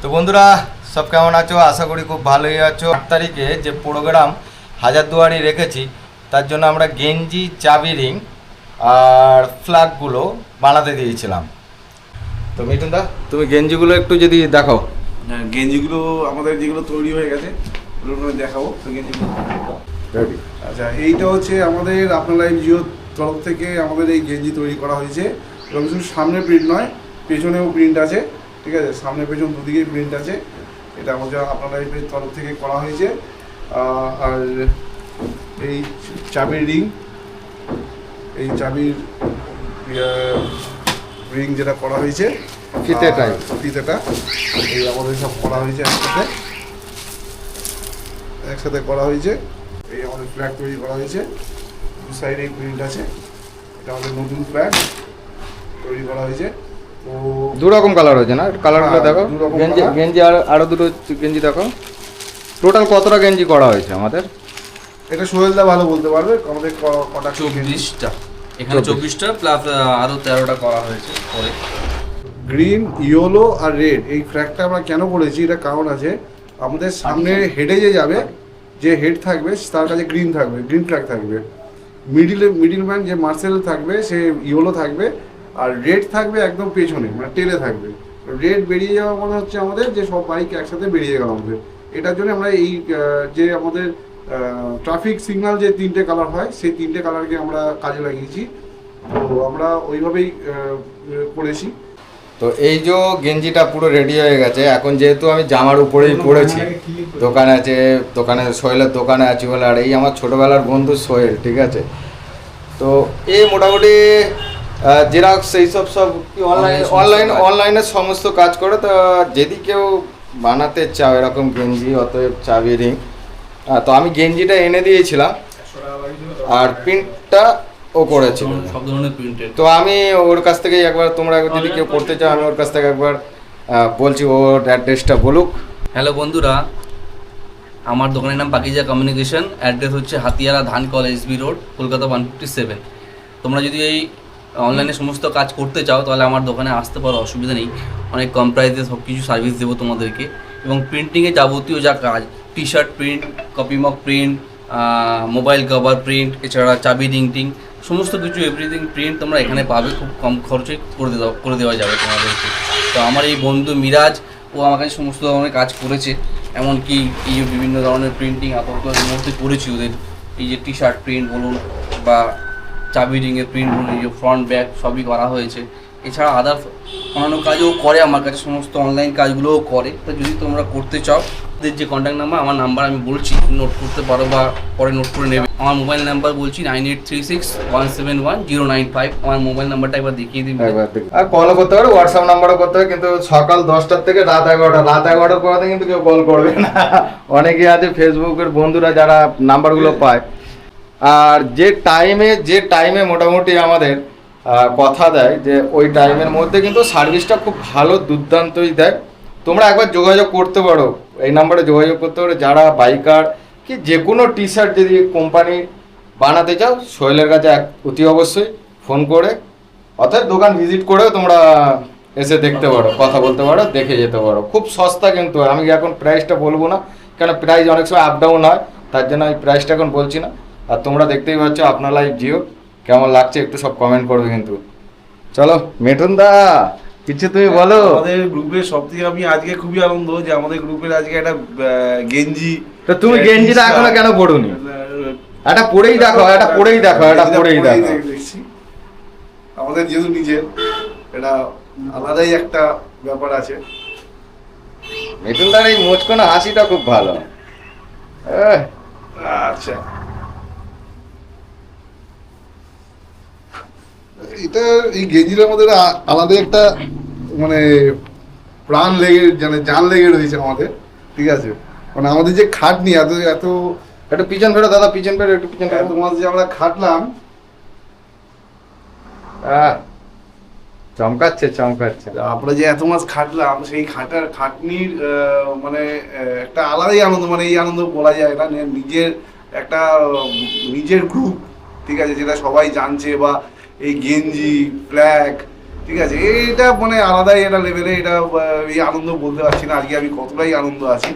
তো বন্ধুরা সব কেমন আছো? আশা করি খুব ভালোই আছো। আট তারিখে যে প্রোগ্রাম হাজারদুয়ারি রেখেছি তার জন্য আমরা গেঞ্জি চাবি রিং আর ফ্ল্যাগগুলো বানাতে দিয়েছিলাম। তো মিঠুন দা তুমি গেঞ্জিগুলো একটু যদি দেখো হ্যাঁ, গেঞ্জিগুলো আমাদের যেগুলো তৈরি হয়ে গেছে ওগুলো দেখাবো তো গেঞ্জিগুলো। আচ্ছা এইটা হচ্ছে আমাদের আপনার লাইফ জিওর তরফ থেকে আমাদের এই গেঞ্জি তৈরি করা হয়েছে। এবং শুধু সামনে প্রিন্ট নয় পেছনেও প্রিন্ট আছে। ঠিক আছে? সামনে পেছন দুদিকেই প্রিন্ট আছে। এটা আমাদের আপনার লাইফের তরফ থেকে করা হয়েছে। আর এই চাবির রিং এই চাবির রিং যেটা করা হয়েছে ফিতেটাই। ফিতেটা এই আমাদের সব করা হয়েছে একসাথে। একসাথে করা হয়েছে। এই আমাদের ফ্ল্যাগ তৈরি করা হয়েছে। দু সাইডে প্রিন্ট আছে। এটা আমাদের নতুন ফ্ল্যাগ তৈরি করা হয়েছে। দু রকম কালার হয়েছে না? কালারগুলো হ্যাঁ, দেখো। গেঞ্জি গেঞ্জি আর আরও দুটো গেঞ্জি দেখো। টোটাল কতটা গেঞ্জি করা হয়েছে আমাদের? এটা সোহেলদা ভালো বলতে পারবে আমাদের ক- কটা? চব্বিশটা। এখানে চব্বিশটা প্লাস আরও তেরোটা করা হয়েছে পরে। গ্রিন ইয়েলো আর রেড এই ফ্র্যাকটা আমরা কেন করেছি? এটা কারণ আছে আমাদের সামনে হেডে যে যাবে যে হেড থাকবে তার কাছে গ্রিন থাকবে গ্রিন ফ্ল্যাগ থাকবে। মিডিলে মিডিল ম্যান যে মার্সেল থাকবে সে ইয়েলো থাকবে আর রেড থাকবে একদম পেছনে মানে টেলে থাকবে। রেড বেরিয়ে যাওয়া মানে হচ্ছে আমাদের যে সব বাইক একসাথে বেরিয়ে গেল আমাদের। এটার জন্য আমরা এই যে আমাদের ট্রাফিক সিগনাল যে তিনটে কালার হয় সেই তিনটে কালারকে আমরা কাজে লাগিয়েছি। তো আমরা ওইভাবেই করেছি। তো এই যে গেঞ্জিটা পুরো রেডি হয়ে গেছে এখন যেহেতু আমি জামার উপরেই পড়েছি দোকানে আছে দোকানে সোহেলের দোকানে আছি বলে আর এই আমার ছোটোবেলার বন্ধু সোহেল ঠিক আছে? তো এই মোটামুটি জেরক্স এই সব সব অনলাইন অনলাইন অনলাইনে সমস্ত কাজ। করে। তো যদি কেউ বানাতে চাও এরকম গেঞ্জি অতএব চাবি রিং তো আমি গেঞ্জিটা এনে দিয়েছিলাম। আর প্রিন্টটা ও করেছিল। সব ধরনের প্রিন্টেড তো আমি ওর কাছ থেকে একবার তোমরা যদি কেউ করতে চাও আমি ওর কাছ থেকে একবার বলছি ওর অ্যাড্রেসটা বলুক। হ্যালো বন্ধুরা আমার দোকানের নাম পাকিজা কমিউনিকেশন অ্যাড্রেস হচ্ছে Hatiara Dhan college SB road Kolkata one fifty seven তোমরা যদি এই অনলাইনে সমস্ত কাজ করতে চাও, তাহলে আমার দোকানে আসতে পারো, অসুবিধা নেই। অনেক কম প্রাইসে সব কিছু সার্ভিস দেবো তোমাদেরকে। এবং প্রিন্টিংয়ে যাবতীয় যা কাজ T shirt print copy mock print mobile cover print এছাড়া চাবি রিং টিং সমস্ত কিছু এভরিথিং প্রিন্ট তোমরা এখানে পাবে, খুব কম খরচে করে দেওয়া করে দেওয়া যাবে তোমাদেরকে। তো আমার এই বন্ধু মিরাজ, ও আমার কাছে সমস্ত ধরনের কাজ করেছে, এমনকি এই যে বিভিন্ন ধরনের প্রিন্টিং আপাতত মধ্যে করেছি ওদের। এই যে টি শার্ট প্রিন্ট বলুন বা চাবি রিংয়ের প্রিন্ট ফ্রন্ট ব্যাক সবই করা হয়েছে। এছাড়া আদার্স অন্যান্য কাজও করে আমার কাছে সমস্ত অনলাইন কাজগুলোও করে। তো যদি তোমরা করতে চাও ওদের যে কন্ট্যাক্ট নাম্বার আমার নাম্বার আমি বলছি নোট করতে পারো বা পরে নোট করে নেবে। আমার মোবাইল নাম্বার বলছি nine eight three six one seven one zero nine five আমার মোবাইল নাম্বারটা একবার দেখিয়ে দেখি। আর কলও করতে পারো হোয়াটসঅ্যাপ নাম্বারও করতে হবে কিন্তু সকাল দশটার থেকে রাত এগারোটা। রাত এগারোটার পরে কিন্তু কেউ কল করবে না। অনেকে আছে ফেসবুকের বন্ধুরা যারা নাম্বারগুলো পায়। আর যে টাইমে যে টাইমে মোটামুটি আমাদের কথা দেয় যে ওই টাইমের মধ্যে কিন্তু সার্ভিসটা খুব ভালো দুর্দান্তই দেয়। তোমরা একবার যোগাযোগ করতে পারো, এই নাম্বারে যোগাযোগ করতে পারো। যারা বাইকার কি যে কোনো টি শার্ট যদি কোম্পানি বানাতে চাও, সোহেলের কাছে এক, অতি অবশ্যই ফোন করে। অর্থাৎ দোকান ভিজিট করেও তোমরা এসে দেখতে পারো, কথা বলতে পারো, দেখে যেতে পারো। খুব সস্তা কিন্তু, আমি এখন প্রাইসটা বলব না, কেন প্রাইস অনেক সময় আপ ডাউন হয়, তার জন্য আমি প্রাইসটা এখন বলছি না। আর তোমরা দেখতেই পাচ্ছ আপনার লাইভ জিও। কেমন লাগছে একটু সব কমেন্ট করবে কিন্তু। চলো মেটুন দা কিছু তুমি বলো। আমাদের গ্রুপের সব থেকে আমি আজকে খুবই আনন্দ যে আমাদের গ্রুপের আজকে একটা গেঞ্জি। তো তুমি গেঞ্জিটা এখনও কেন পড়ুনি? এটা পরেই দেখো এটা পরেই দেখো এটা পরেই দেখো। আমাদের যেহেতু নিজের। এটা আলাদাই একটা ব্যাপার আছে। মিঠুন দার এই মুচকোনা হাসিটা খুব ভালো। আচ্ছা। এটা এই গেঞ্জিটার মধ্যে আলাদা একটা মানে প্রাণ লেগে মানে জান লেগে রয়েছে আমাদের, ঠিক আছে? মানে আমাদের যে খাটনি, এত এত, একটু পিছন ফেরো দাদা, পিছন ফেরো একটু পিছন ফেরো এত মাস যে আমরা খাটলাম চমকাচ্ছে চমকাচ্ছে। আমরা যে এত মাস খাটলাম, সেই খাটার খাটনির মানে একটা আলাদাই আনন্দ মানে এই আনন্দ বলা যায় নে- নিজের একটা নিজের গ্রুপ ঠিক আছে, যেটা সবাই জানছে বা এই গেঞ্জি ফ্ল্যাগ ঠিক আছে? এটা মানে আলাদাই এটা লেভেলে এটা এই আনন্দ বলতে পারছি না। আজকে আমি কতটাই আনন্দ আছি।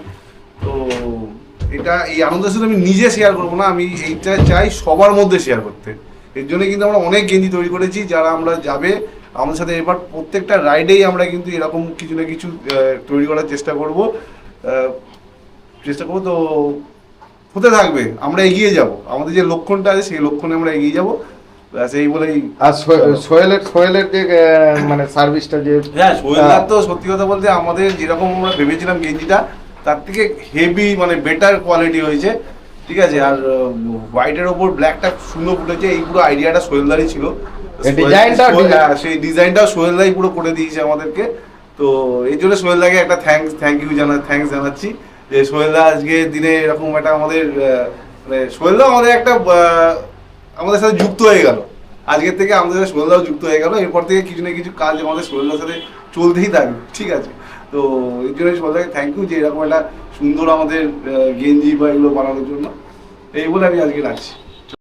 তো এটা, এই আনন্দের সাথে আমি নিজে শেয়ার করব না। আমি এইটা চাই সবার মধ্যে শেয়ার করতে। এর জন্য কিন্তু আমরা অনেক গেঞ্জি তৈরি করেছি, যারা আমরা যাবে আমাদের সাথে। এবার প্রত্যেকটা রাইডেই আমরা কিন্তু এরকম কিছু না কিছু তৈরি করার চেষ্টা করব। চেষ্টা করব তো, হতে থাকবে। আমরা এগিয়ে যাব। আমাদের যে লক্ষণটা আছে, সেই লক্ষণে আমরা এগিয়ে যাব। এই বলেই আর সোহেলের সোহেলের যে মানে সার্ভিসটা যে হ্যাঁ সোহেলদার তো সত্যি কথা বলতে আমাদের যেরকম আমরা ভেবেছিলাম গেঞ্জিটা তার থেকে হেভি মানে বেটার কোয়ালিটি হয়েছে। ঠিক আছে আর হোয়াইটের ওপর ব্ল্যাকটা সুন্দর ফুটেছে এই পুরো আইডিয়াটা সোহেলদারই ছিল। ডিজাইনটা হ্যাঁ, সেই ডিজাইনটাও সোহেলদাই পুরো করে দিয়েছে আমাদেরকে। তো এই জন্য সোহেলদাকে একটা থ্যাঙ্কস থ্যাংক ইউ জানা জানাচ্ছি। যে সোহেলদা আজকে দিনে এরকম একটা আমাদের মানে সোহেলদা আমাদের একটা আমাদের সাথে যুক্ত হয়ে গেল। আজকের থেকে আমাদের সাথে সোহেলদাও যুক্ত হয়ে গেল। এরপর থেকে কিছু না কিছু কাজ আমাদের সোহেলদার সাথে চলতেই থাকবে, ঠিক আছে? তো এর জন্য সোহেলদাকে থ্যাংক ইউ যে এরকম একটা সুন্দর আমাদের গেঞ্জি বা এগুলো বানানোর জন্য। এই বলে আমি আজকে রাখছি।